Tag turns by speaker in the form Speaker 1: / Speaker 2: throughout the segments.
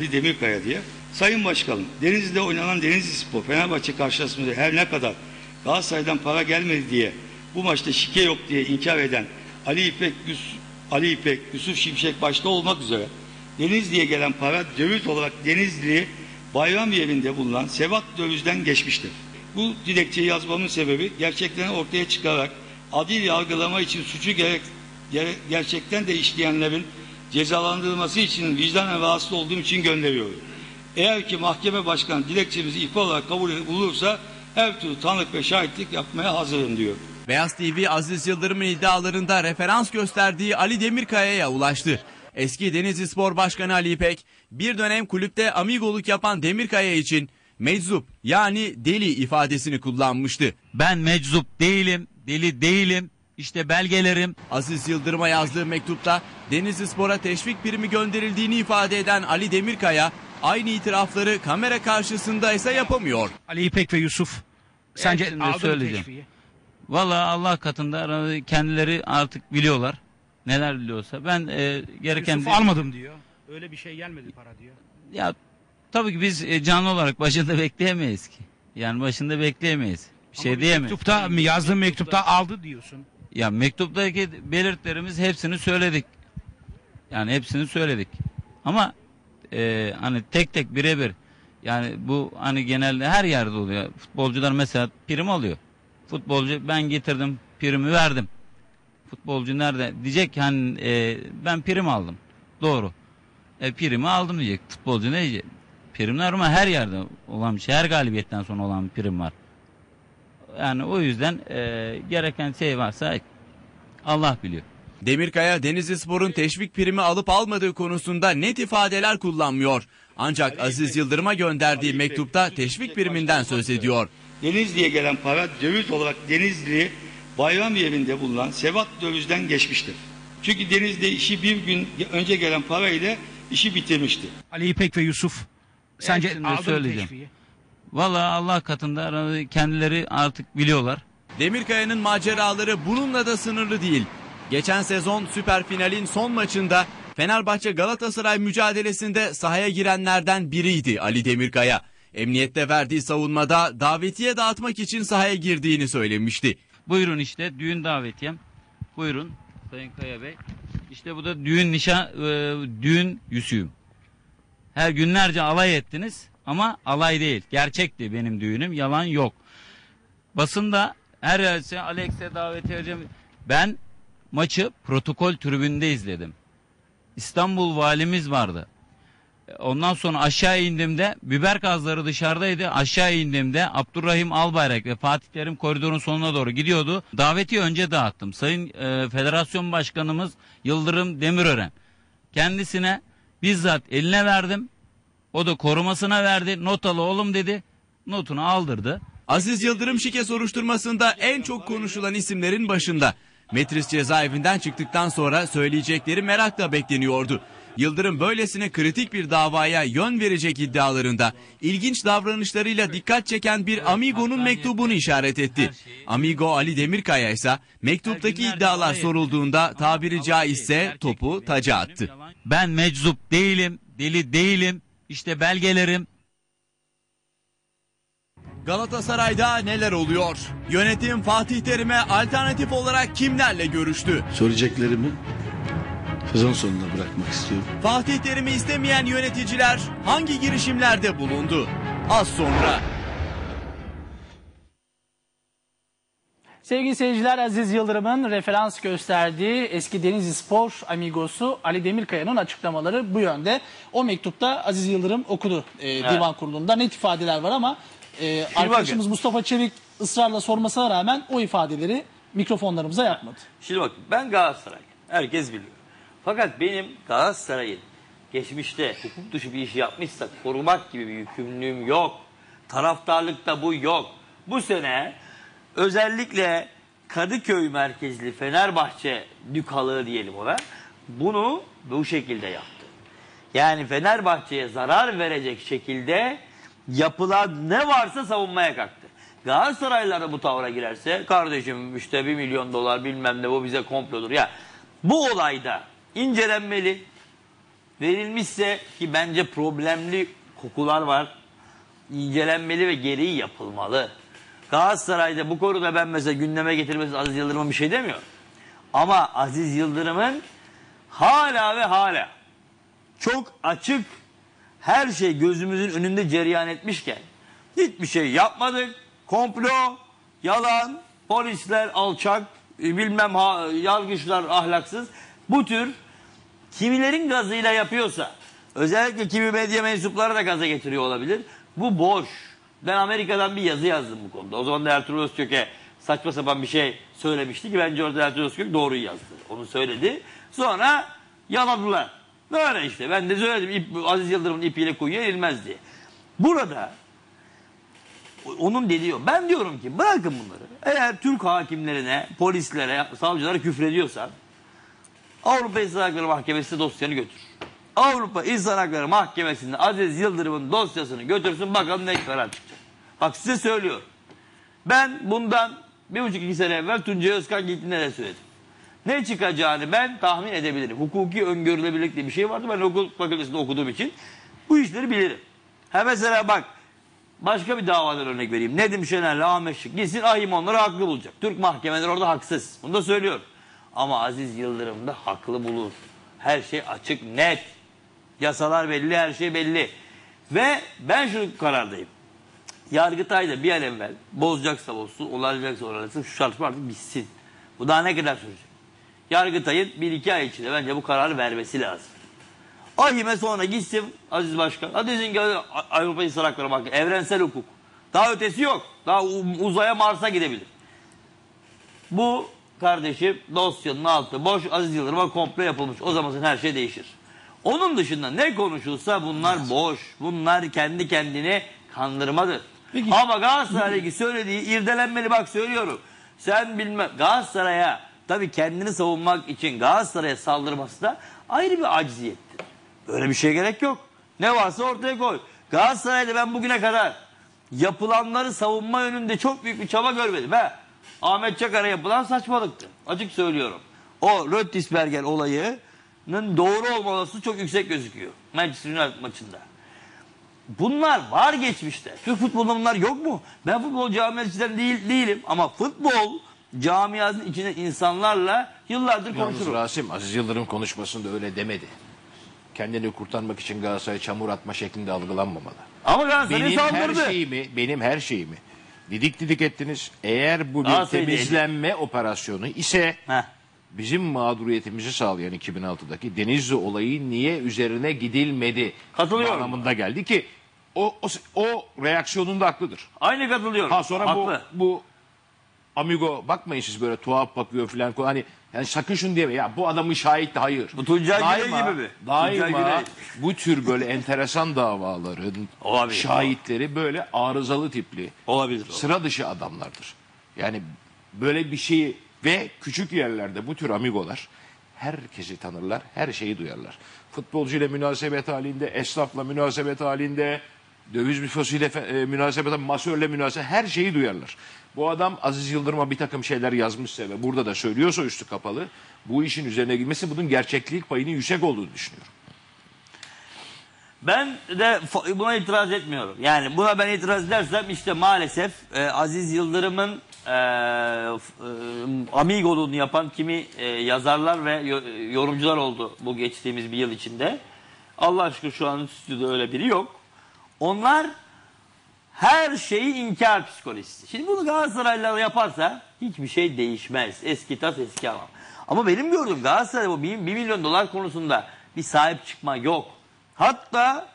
Speaker 1: Demirkaya diye. Sayın Başkanım, Denizli'de oynanan Denizli Spor, Fenerbahçe karşılaşmasında her ne kadar Galatasaray'dan para gelmedi diye bu maçta şike yok diye inkar eden Ali İpek, Yus- Ali İpek, Yusuf Şimşek başta olmak üzere Denizli'ye gelen para döviz olarak Denizli bayram yerinde bulunan Sevat dövizden geçmiştir. Bu dilekçeyi yazmamın sebebi gerçeklerini ortaya çıkarak adil yargılama için suçu gerek, gere- gerçekten de işleyenlerin cezalandırılması için vicdanen rahatsız olduğum için gönderiyorum. Eğer ki mahkeme başkanı dilekçemizi ihbar olarak kabul bulursa her türlü tanık ve şahitlik yapmaya hazırım diyor.
Speaker 2: Beyaz TV Aziz Yıldırım'ın iddialarında referans gösterdiği Ali Demirkaya'ya ulaştı. Eski Denizli Spor Başkanı Ali İpek, bir dönem kulüpte amigoluk yapan Demirkaya için meczup yani deli ifadesini kullanmıştı.
Speaker 3: Ben meczup değilim, deli değilim. İşte belgelerim.
Speaker 2: Aziz Yıldırım'a yazdığı mektupta Denizli Spor'a teşvik primi gönderildiğini ifade eden Ali Demirkaya, aynı itirafları kamera karşısında ise yapamıyor.
Speaker 4: Ali İpek ve Yusuf sence
Speaker 3: Hepsini de
Speaker 4: aldı mı
Speaker 3: söyleyeceğim.
Speaker 4: teşviği?
Speaker 3: Valla Allah katında aradı- kendileri artık biliyorlar. Neler biliyorsa. Ben e, gereken...
Speaker 4: Yusuf almadım diyor. Öyle bir şey gelmedi para diyor.
Speaker 3: Ya tabii ki biz e, canlı olarak başında bekleyemeyiz ki. Yani başında bekleyemeyiz. Bir şey
Speaker 4: Ama
Speaker 3: diyemeyiz.
Speaker 4: Mektupta, yazdığın mektupta aldı diyorsun.
Speaker 3: Ya mektuptaki belirtilerimiz hepsini söyledik. Yani hepsini söyledik. Ama e, hani tek tek birebir yani bu hani genelde her yerde oluyor. Futbolcular mesela prim alıyor. Futbolcu ben getirdim primi verdim. Futbolcu nerede? Diyecek ki hani e, ben prim aldım. Doğru. E, primi aldım diyecek. Futbolcu ne diyecek? Primler ama her yerde olan bir şey. Her galibiyetten sonra olan bir prim var. Yani o yüzden e, gereken şey varsa Allah biliyor.
Speaker 2: Demirkaya Denizli Spor'un teşvik primi alıp almadığı konusunda net ifadeler kullanmıyor. Ancak Aziz Yıldırım'a gönderdiği mektupta teşvik priminden söz ediyor.
Speaker 1: Denizli'ye gelen para döviz olarak Denizli bayram yerinde bulunan Sevat dövizden geçmiştir. Çünkü Denizli işi bir gün önce gelen para ile işi bitirmişti.
Speaker 4: Ali İpek ve Yusuf sence
Speaker 3: Hepsini de
Speaker 4: aldı mı
Speaker 3: söyleyeceğim.
Speaker 4: teşviği?
Speaker 3: Valla Allah katında kendileri artık biliyorlar.
Speaker 2: Demirkaya'nın maceraları bununla da sınırlı değil. Geçen sezon süper finalin son maçında Fenerbahçe Galatasaray mücadelesinde sahaya girenlerden biriydi Ali Demirkaya. Emniyette verdiği savunmada davetiye dağıtmak için sahaya girdiğini söylemişti.
Speaker 3: Buyurun işte düğün davetiyem. Buyurun Sayın Kaya Bey. İşte bu da düğün nişan e, düğün yüzüğüm. Her günlerce alay ettiniz ama alay değil. Gerçekti benim düğünüm. Yalan yok. Basında her yerde Alex'e davet edeceğim. Ben maçı protokol tribünde izledim. İstanbul valimiz vardı. Ondan sonra aşağı indiğimde biber gazları dışarıdaydı. Aşağı indiğimde Abdurrahim Albayrak ve Fatih Terim koridorun sonuna doğru gidiyordu. Daveti önce dağıttım. Sayın e, Federasyon Başkanımız Yıldırım Demirören. Kendisine bizzat eline verdim. O da korumasına verdi. Not al oğlum dedi. Notunu aldırdı.
Speaker 2: Aziz Yıldırım şike soruşturmasında en çok konuşulan isimlerin başında. Metris cezaevinden çıktıktan sonra söyleyecekleri merakla bekleniyordu. Yıldırım böylesine kritik bir davaya yön verecek iddialarında ilginç davranışlarıyla dikkat çeken bir Amigo'nun mektubunu işaret etti. Amigo Ali Demirkaya ise mektuptaki iddialar sorulduğunda tabiri caizse topu taca attı.
Speaker 3: Ben meczup değilim, deli değilim. İşte belgelerim,
Speaker 2: Galatasaray'da neler oluyor? Yönetim Fatih Terim'e alternatif olarak kimlerle görüştü?
Speaker 5: Söyleyeceklerimi sezon sonuna bırakmak istiyorum.
Speaker 2: Fatih Terim'i istemeyen yöneticiler hangi girişimlerde bulundu? Az sonra.
Speaker 6: Sevgili seyirciler Aziz Yıldırım'ın referans gösterdiği eski Denizli Spor amigosu Ali Demirkaya'nın açıklamaları bu yönde. O mektupta Aziz Yıldırım okudu e, divan kurulunda. Net ifadeler var ama e, arkadaşımız Mustafa Çevik ısrarla sormasına rağmen o ifadeleri mikrofonlarımıza yapmadı.
Speaker 7: Şimdi bak ben Galatasaray. Herkes biliyor. Fakat benim Galatasaray'ın geçmişte hukuk dışı bir iş yapmışsa korumak gibi bir yükümlülüğüm yok. Taraftarlıkta bu yok. Bu sene özellikle Kadıköy merkezli Fenerbahçe dükalığı diyelim ona. Bunu bu şekilde yaptı. Yani Fenerbahçe'ye zarar verecek şekilde yapılan ne varsa savunmaya kalktı. Galatasaraylılar da bu tavra girerse kardeşim işte bir milyon dolar bilmem ne bu bize komplodur. Ya bu olayda incelenmeli. verilmişse ki bence problemli kokular var. incelenmeli ve gereği yapılmalı. Galatasaray'da bu konuda ben mesela gündeme getirmesi Aziz Yıldırım'ın bir şey demiyor. Ama Aziz Yıldırım'ın hala ve hala çok açık her şey gözümüzün önünde cereyan etmişken hiçbir şey yapmadık. Komplo, yalan, polisler alçak, bilmem ha, yargıçlar ahlaksız. Bu tür kimilerin gazıyla yapıyorsa özellikle kimi medya mensupları da gaza getiriyor olabilir. Bu boş. Ben Amerika'dan bir yazı yazdım bu konuda. O zaman da Ertuğrul Özkök'e saçma sapan bir şey söylemişti ki bence orada Ertuğrul Özkök doğruyu yazdı. Onu söyledi. Sonra yaladılar. Böyle işte ben de söyledim ip, Aziz Yıldırım'ın ipiyle kuyuya erilmez diye. Burada onun dediği. Ben diyorum ki bırakın bunları. Eğer Türk hakimlerine, polislere, savcılara küfrediyorsan Avrupa İnsan Hakları Mahkemesi'ne dosyanı götür. Avrupa İnsan Hakları Mahkemesi'nde Aziz Yıldırım'ın dosyasını götürsün bakalım ne karar çıkacak. Bak size söylüyorum. Ben bundan bir buçuk iki sene evvel Tuncay Özkan gittiğinde de söyledim. Ne çıkacağını ben tahmin edebilirim. Hukuki öngörülebilirlik diye bir şey vardı. Ben hukuk fakültesinde okuduğum için bu işleri bilirim. Ha mesela bak başka bir davadan örnek vereyim. Nedim Şener'le Ahmet Şık gitsin ahim onları haklı bulacak. Türk mahkemeleri orada haksız. Bunu da söylüyorum. Ama Aziz Yıldırım da haklı bulur. Her şey açık, net. Yasalar belli, her şey belli. Ve ben şu karardayım. Yargıtay'da bir an evvel bozacaksa bozsun, olacaksa olacaksa şu çalışma artık bitsin. Bu daha ne kadar sürecek? Yargıtay'ın bir iki ay içinde bence bu kararı vermesi lazım. Ahime sonra gitsin Aziz Başkan. Hadi ki Avrupa İnsan Hakları Mahkemesi. Evrensel hukuk. Daha ötesi yok. Daha uzaya Mars'a gidebilir. Bu kardeşim dosyanın altı boş Aziz Yıldırım'a komple yapılmış. O zaman her şey değişir. Onun dışında ne konuşulsa bunlar boş. Bunlar kendi kendine kandırmadır. Ama Galatasaray'daki söylediği irdelenmeli bak söylüyorum. Sen bilmem Galatasaray'a tabii kendini savunmak için Galatasaray'a saldırması da ayrı bir acziyettir. Öyle bir şeye gerek yok. Ne varsa ortaya koy. Galatasaray'da ben bugüne kadar yapılanları savunma yönünde çok büyük bir çaba görmedim. He. Ahmet Çakar'a yapılan saçmalıktı. Açık söylüyorum. O Röttisberger olayının doğru olması çok yüksek gözüküyor. Manchester United maçında. Bunlar var geçmişte. Türk futbolunda bunlar yok mu? Ben futbol camiasından değil, değilim ama futbol camiasının içinde insanlarla yıllardır
Speaker 8: Yalnız
Speaker 7: konuşurum.
Speaker 8: Rasim Aziz Yıldırım konuşmasında öyle demedi. Kendini kurtarmak için Galatasaray'a çamur atma şeklinde algılanmamalı.
Speaker 7: Ama Galatasaray
Speaker 8: Benim her
Speaker 7: saldırdı.
Speaker 8: şeyimi, benim her şeyimi didik didik ettiniz. Eğer bu bir
Speaker 7: Galatasaray'ı
Speaker 8: temizlenme operasyonu ise
Speaker 7: Heh.
Speaker 8: Bizim mağduriyetimizi sağlayan 2006'daki Denizli olayı niye üzerine gidilmedi?
Speaker 7: Katılıyorum.
Speaker 8: Anlamında geldi ki o, o, o reaksiyonunda haklıdır.
Speaker 7: Aynı katılıyorum.
Speaker 8: Ha sonra
Speaker 7: Haklı.
Speaker 8: bu bu amigo bakmayın siz böyle tuhaf bakıyor filan hani yani sakın şunu diyeme ya bu adamın şahit hayır.
Speaker 7: Bu Tuncay Güney
Speaker 8: Daima-
Speaker 7: gibi mi? Tuncay
Speaker 8: Daima
Speaker 7: Güney.
Speaker 8: bu tür böyle enteresan davaların
Speaker 7: Olabilir.
Speaker 8: şahitleri böyle arızalı tipli
Speaker 7: Olabilir.
Speaker 8: sıra dışı adamlardır. Yani böyle bir şeyi ve küçük yerlerde bu tür amigolar herkesi tanırlar, her şeyi duyarlar. Futbolcuyla münasebet halinde, esnafla münasebet halinde, döviz büfosuyla fe- e, münasebet, masörle münasebet her şeyi duyarlar. Bu adam Aziz Yıldırım'a bir takım şeyler yazmışsa ve burada da söylüyorsa üstü kapalı, bu işin üzerine gitmesi bunun gerçeklik payının yüksek olduğunu düşünüyorum.
Speaker 7: Ben de buna itiraz etmiyorum. Yani buna ben itiraz edersem işte maalesef e, Aziz Yıldırım'ın e, f- e, amigoluğunu yapan kimi e, yazarlar ve yo- yorumcular oldu bu geçtiğimiz bir yıl içinde. Allah aşkına şu an stüdyoda öyle biri yok. Onlar her şeyi inkar psikolojisi. Şimdi bunu Galatasaraylılar yaparsa hiçbir şey değişmez. Eski tas eski hamam. Ama benim gördüğüm Galatasaray'da bu 1 milyon dolar konusunda bir sahip çıkma yok. Hatta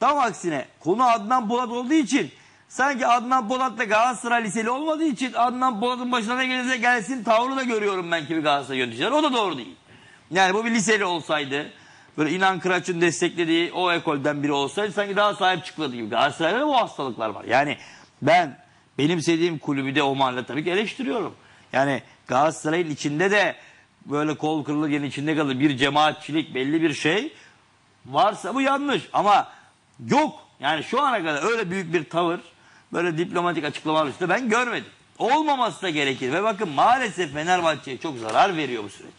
Speaker 7: tam aksine konu Adnan Polat olduğu için sanki Adnan Polat da Galatasaray liseli olmadığı için Adnan Polat'ın başına ne gelirse gelsin tavrı da görüyorum ben gibi Galatasaray yöneticiler. O da doğru değil. Yani bu bir liseli olsaydı böyle İnan Kıraç'ın desteklediği o ekolden biri olsaydı sanki daha sahip çıkılırdı gibi. Galatasaray'da da bu hastalıklar var. Yani ben benim sevdiğim kulübü de o mahalle tabii ki eleştiriyorum. Yani Galatasaray'ın içinde de böyle kol kırılır içinde kalır bir cemaatçilik belli bir şey varsa bu yanlış ama yok. Yani şu ana kadar öyle büyük bir tavır böyle diplomatik açıklamalar üstünde ben görmedim. Olmaması da gerekir ve bakın maalesef Fenerbahçe'ye çok zarar veriyor bu süreç.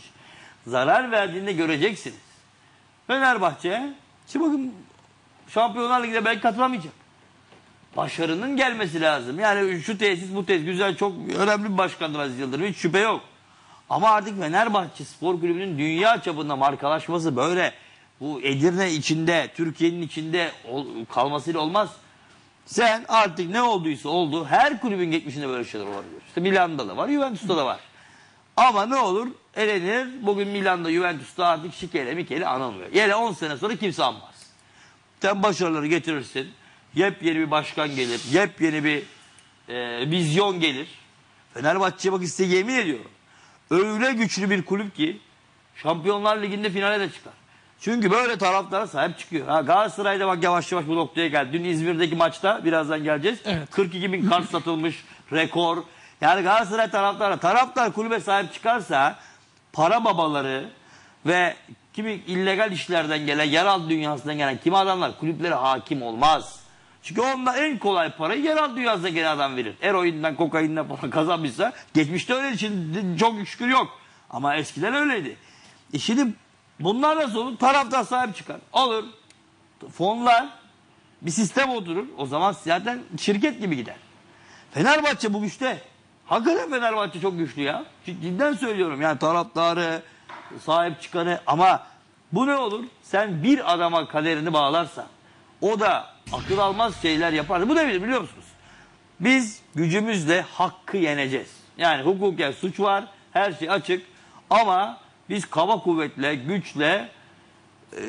Speaker 7: Zarar verdiğinde göreceksiniz. Fenerbahçe şimdi bakın Şampiyonlar Ligi'ne belki katılamayacak. Başarının gelmesi lazım. Yani şu tesis bu tesis güzel çok önemli bir başkandır Aziz Yıldırım hiç şüphe yok. Ama artık Fenerbahçe Spor Kulübü'nün dünya çapında markalaşması böyle bu Edirne içinde, Türkiye'nin içinde kalmasıyla olmaz. Sen artık ne olduysa oldu. Her kulübün geçmişinde böyle şeyler olabilir. İşte Milan'da da var, Juventus'ta da var. Ama ne olur elenir. Bugün Milan'da, Juventus'ta artık şikeyle mikeyle anılmıyor. Yine 10 sene sonra kimse anmaz. Sen başarıları getirirsin. Yepyeni bir başkan gelir. Yepyeni bir e, vizyon gelir. Fenerbahçe bak size yemin ediyorum. Öyle güçlü bir kulüp ki Şampiyonlar Ligi'nde finale de çıkar. Çünkü böyle taraflara sahip çıkıyor. Ha, Galatasaray'da bak yavaş yavaş bu noktaya geldi. Dün İzmir'deki maçta birazdan geleceğiz.
Speaker 6: Evet.
Speaker 7: 42 bin kart satılmış rekor. Yani Galatasaray taraftarı taraftar kulübe sahip çıkarsa para babaları ve kimi illegal işlerden gelen, yeraltı dünyasından gelen kimi adamlar kulüplere hakim olmaz. Çünkü onlar en kolay parayı yeraltı dünyasına gelen adam verir. Eroinden, kokainden falan kazanmışsa geçmişte öyle şimdi çok şükür yok. Ama eskiden öyleydi. E şimdi bunlar nasıl olur? Taraftar sahip çıkar. Alır. Fonlar bir sistem oturur. O zaman zaten şirket gibi gider. Fenerbahçe bu güçte. Hakikaten Fenerbahçe çok güçlü ya. Cidden söylüyorum yani taraftarı, sahip çıkanı ama bu ne olur? Sen bir adama kaderini bağlarsan o da akıl almaz şeyler yapar. Bu da bilir biliyor musunuz? Biz gücümüzle hakkı yeneceğiz. Yani hukuken suç var, her şey açık ama biz kaba kuvvetle, güçle, e,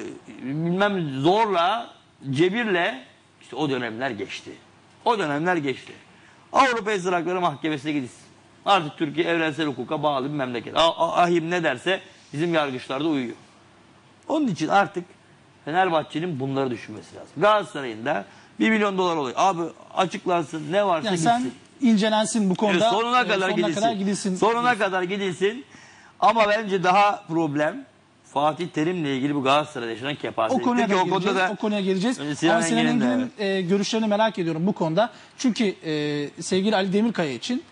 Speaker 7: bilmem zorla, cebirle işte o dönemler geçti. O dönemler geçti. Avrupa İnsan Hakları Mahkemesi'ne gidilsin. Artık Türkiye evrensel hukuka bağlı bir memleket. A- A- Ahim ne derse bizim yargıçlar da uyuyor. Onun için artık Fenerbahçe'nin bunları düşünmesi lazım. Galatasaray'ın da 1 milyon dolar oluyor. Abi açıklansın ne varsa
Speaker 6: Yani
Speaker 7: gitsin.
Speaker 6: sen incelensin bu konuda.
Speaker 7: Evet, sonuna
Speaker 6: e,
Speaker 7: kadar gidilsin.
Speaker 6: kadar gidilsin.
Speaker 7: Sonuna kadar gidilsin. Ama bence daha problem Fatih Terim'le ilgili bu Galatasaray'da yaşanan kepazelik.
Speaker 6: O konuya
Speaker 7: Peki o da
Speaker 6: o konuya geleceğiz.
Speaker 7: Sinan
Speaker 6: Ama Sinan
Speaker 7: Engin'in
Speaker 6: e, görüşlerini merak ediyorum bu konuda. Çünkü e, sevgili Ali Demirkaya için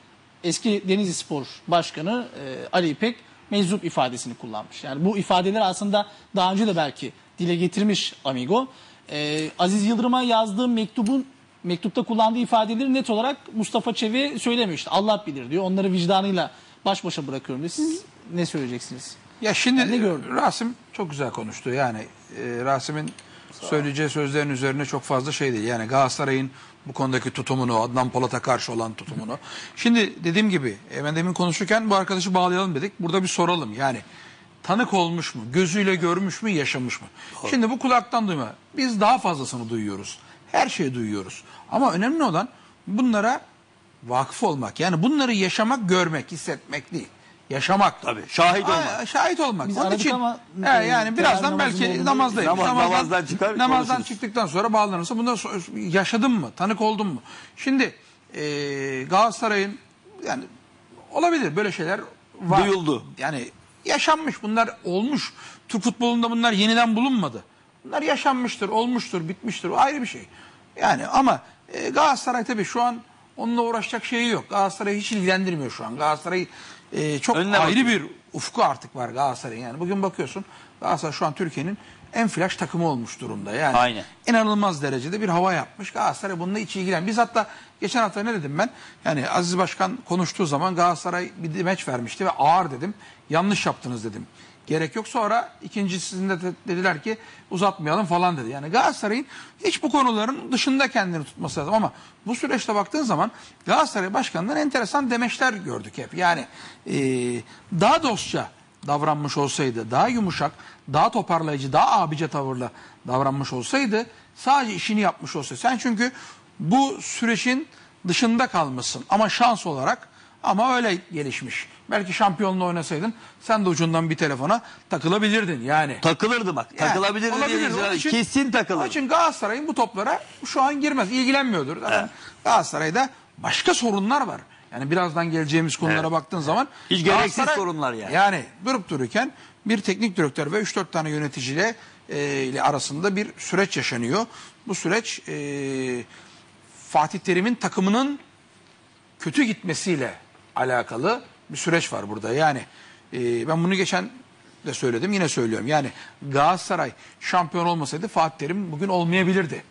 Speaker 6: eski Denizli Spor Başkanı e, Ali İpek meczup ifadesini kullanmış. Yani bu ifadeler aslında daha önce de belki dile getirmiş Amigo. E, Aziz Yıldırım'a yazdığı mektubun mektupta kullandığı ifadeleri net olarak Mustafa Çevi söylemişti. Allah bilir diyor. Onları vicdanıyla baş başa bırakıyorum diyor. Siz ne söyleyeceksiniz?
Speaker 9: Ya şimdi
Speaker 6: Yani ne gördün?
Speaker 9: Rasim çok güzel konuştu. Yani e, Rasim'in söyleyeceği sözlerin üzerine çok fazla şey değil. Yani Galatasaray'ın bu konudaki tutumunu, Adnan Polat'a karşı olan tutumunu. Şimdi dediğim gibi e, ben demin konuşurken bu arkadaşı bağlayalım dedik. Burada bir soralım. Yani tanık olmuş mu? Gözüyle görmüş mü? Yaşamış mı? Şimdi bu kulaktan duyma. Biz daha fazlasını duyuyoruz. Her şeyi duyuyoruz. Ama önemli olan bunlara vakıf olmak. Yani bunları yaşamak, görmek, hissetmek değil. Yaşamak.
Speaker 7: Tabii, şahit
Speaker 9: Aa,
Speaker 7: olmak.
Speaker 9: Şahit olmak.
Speaker 6: Biz
Speaker 9: Onun
Speaker 6: aradık
Speaker 9: için
Speaker 6: ama, e,
Speaker 9: yani birazdan belki namazdayım.
Speaker 7: Namaz- namazdan çıkar,
Speaker 9: namazdan
Speaker 7: konuşuruz.
Speaker 9: çıktıktan sonra bağlanırsa bundan sonra yaşadın mı? Tanık oldun mu? Şimdi e, Galatasaray'ın yani olabilir böyle şeyler var.
Speaker 7: Duyuldu.
Speaker 9: Yani yaşanmış bunlar olmuş. Türk futbolunda bunlar yeniden bulunmadı. Bunlar yaşanmıştır, olmuştur, bitmiştir. O ayrı bir şey. Yani ama e, Galatasaray tabii şu an onunla uğraşacak şeyi yok. Galatasaray hiç ilgilendirmiyor şu an. Galatasaray e, çok
Speaker 7: Önüne
Speaker 9: ayrı
Speaker 7: bakıyor.
Speaker 9: bir ufku artık var Galatasaray'ın. Yani bugün bakıyorsun Galatasaray şu an Türkiye'nin en flash takımı olmuş durumda. Yani
Speaker 7: Aynen.
Speaker 9: inanılmaz derecede bir hava yapmış. Galatasaray bununla hiç ilgilen. Biz hatta geçen hafta ne dedim ben? Yani Aziz Başkan konuştuğu zaman Galatasaray bir demeç vermişti ve ağır dedim. Yanlış yaptınız dedim. Gerek yok sonra ikincisinde de dediler ki uzatmayalım falan dedi. Yani Galatasaray'ın hiç bu konuların dışında kendini tutması lazım ama bu süreçte baktığın zaman Galatasaray Başkanı'ndan enteresan demeçler gördük hep. Yani eee, daha dostça davranmış olsaydı, daha yumuşak, daha toparlayıcı, daha abice tavırla davranmış olsaydı, sadece işini yapmış olsaydı. Sen çünkü bu sürecin dışında kalmışsın ama şans olarak ama öyle gelişmiş. Belki şampiyonla oynasaydın sen de ucundan bir telefona takılabilirdin yani.
Speaker 7: Takılırdı bak.
Speaker 9: Yani
Speaker 7: Takılabilir
Speaker 9: olabilir. Onun için-
Speaker 7: Kesin
Speaker 9: Onun
Speaker 7: takılır.
Speaker 9: için Galatasaray'ın bu toplara şu an girmez. ilgilenmiyordur. Zaten Galatasaray'da başka sorunlar var. Yani birazdan geleceğimiz konulara
Speaker 7: Evet.
Speaker 9: baktığın zaman
Speaker 7: Hiç gereksiz
Speaker 9: Galatasaray-
Speaker 7: sorunlar yani.
Speaker 9: Yani durup dururken bir teknik direktör ve 3-4 tane yöneticiyle e, ile arasında bir süreç yaşanıyor. Bu süreç e, Fatih Terim'in takımının kötü gitmesiyle alakalı bir süreç var burada. Yani e, ben bunu geçen de söyledim yine söylüyorum. Yani Galatasaray şampiyon olmasaydı Fatih Terim bugün olmayabilirdi.